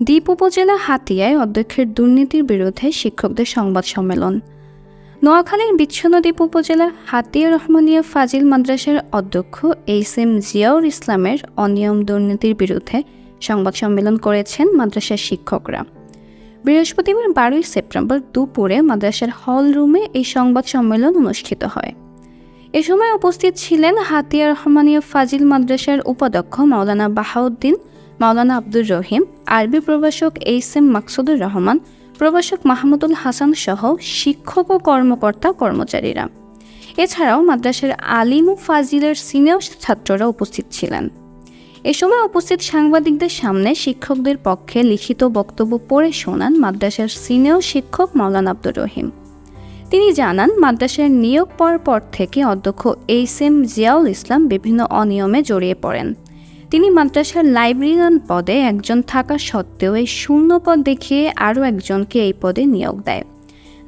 দ্বীপ উপজেলা হাতিয়ায় অধ্যক্ষের দুর্নীতির বিরুদ্ধে শিক্ষকদের সংবাদ সম্মেলন। নোয়াখালীর বিচ্ছন্ন দ্বীপ উপজেলার হাতিয়া রহমানিয়া ফাজিল মাদ্রাসার অধ্যক্ষ এইস এম জিয়াউর ইসলামের অনিয়ম দুর্নীতির বিরুদ্ধে সংবাদ সম্মেলন করেছেন মাদ্রাসার শিক্ষকরা। বৃহস্পতিবার বারোই সেপ্টেম্বর দুপুরে মাদ্রাসার হল রুমে এই সংবাদ সম্মেলন অনুষ্ঠিত হয়। এ সময় উপস্থিত ছিলেন হাতিয়া রহমানিয়া ফাজিল মাদ্রাসার উপাধ্যক্ষ মাওলানা বাহাউদ্দিন মাওলানা আব্দুর রহিম, আরবি প্রভাষক এইস এম মাকসুদুর রহমান, প্রভাষক মাহমুদুল হাসান সহ শিক্ষক ও কর্মকর্তা কর্মচারীরা। এছাড়াও মাদ্রাসার আলিম ফাজিলের সিনিয়র ছাত্ররা উপস্থিত ছিলেন। এ সময় উপস্থিত সাংবাদিকদের সামনে শিক্ষকদের পক্ষে লিখিত বক্তব্য পড়ে শোনান মাদ্রাসার সিনিয়র শিক্ষক মাওলানা আব্দুর রহিম। তিনি জানান, মাদ্রাসার নিয়োগ পাওয়ার পর থেকে অধ্যক্ষ এইস এম জিয়াউল ইসলাম বিভিন্ন অনিয়মে জড়িয়ে পড়েন। তিনি মাদ্রাসার লাইব্রেরিয়ান পদে একজন থাকা সত্ত্বেও এই শূন্য পদ দেখিয়ে আরও একজনকে এই পদে নিয়োগ দেয়,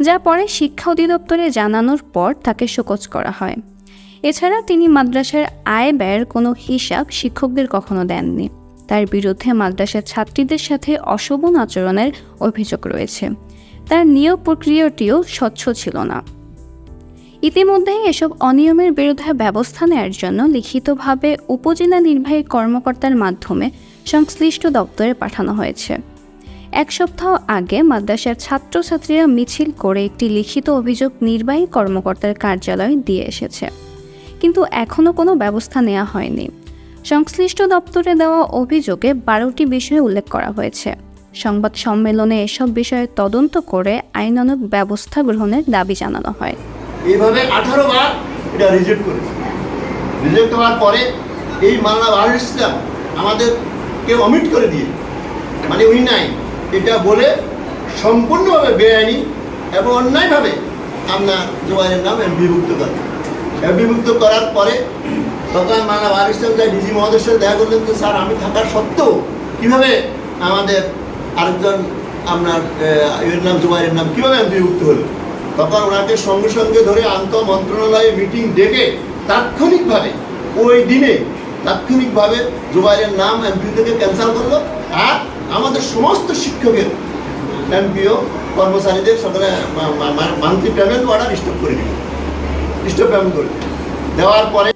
যা পরে শিক্ষা অধিদপ্তরে জানানোর পর তাকে শোকজ করা হয়। এছাড়া তিনি মাদ্রাসার আয় ব্যয়ের কোনো হিসাব শিক্ষকদের কখনো দেননি। তার বিরুদ্ধে মাদ্রাসার ছাত্রীদের সাথে অশোভন আচরণের অভিযোগ রয়েছে। তার নিয়োগ প্রক্রিয়াটিও স্বচ্ছ ছিল না। ইতিমধ্যেই এসব অনিয়মের বিরুদ্ধে ব্যবস্থা নেয়ার জন্য লিখিতভাবে উপজেলা নির্বাহী কর্মকর্তার মাধ্যমে সংশ্লিষ্ট দপ্তরে পাঠানো হয়েছে। এক সপ্তাহ আগে মাদ্রাসার ছাত্রছাত্রীরা মিছিল করে একটি লিখিত অভিযোগ নির্বাহী কর্মকর্তার কার্যালয়ে দিয়ে এসেছে। কিন্তু এখনও কোনো ব্যবস্থা নেওয়া হয়নি। সংশ্লিষ্ট দপ্তরে দেওয়া অভিযোগে বারোটি বিষয় উল্লেখ করা হয়েছে। সংবাদ সম্মেলনে এসব বিষয়ে তদন্ত করে আইনানুগ ব্যবস্থা গ্রহণের দাবি জানানো হয়। এইভাবে আঠারো বার এটা রিজেক্ট করেছে। রিজেক্ট হওয়ার পরে এই মাল্লা বাহার ইসলাম আমাদেরকে অমিট করে দিয়ে মানে উনি নাই, এটা বলে সম্পূর্ণভাবে বেআইনি এবং অন্যায়ভাবে আপনার জোয়ারের নাম বিভক্ত করে বিভক্ত করার পরে তখন মাল্লা বাহার ইসলাম যাই ডিজি মহোদয়ের সাথে দেখা করলেন যে, স্যার, আমি থাকার সত্ত্বেও কীভাবে আমাদের আরেকজন আপনার এর নাম, জুবাইরের নাম কীভাবে বিভক্ত হলো? তখন ওনাকে সঙ্গে সঙ্গে ধরে আন্ত মন্ত্রণালয়ে মিটিং ডেকে তাৎক্ষণিকভাবে ওই দিনে তাৎক্ষণিকভাবে জুবাইরের নাম এমপি থেকে ক্যান্সেল করল আর আমাদের সমস্ত শিক্ষকের এমপিও কর্মচারীদের সকলে মান্থলি পেমেন্ট অর্ডার স্টপ করে দিল। স্টপ পেমেন্ট করে দেওয়ার পরে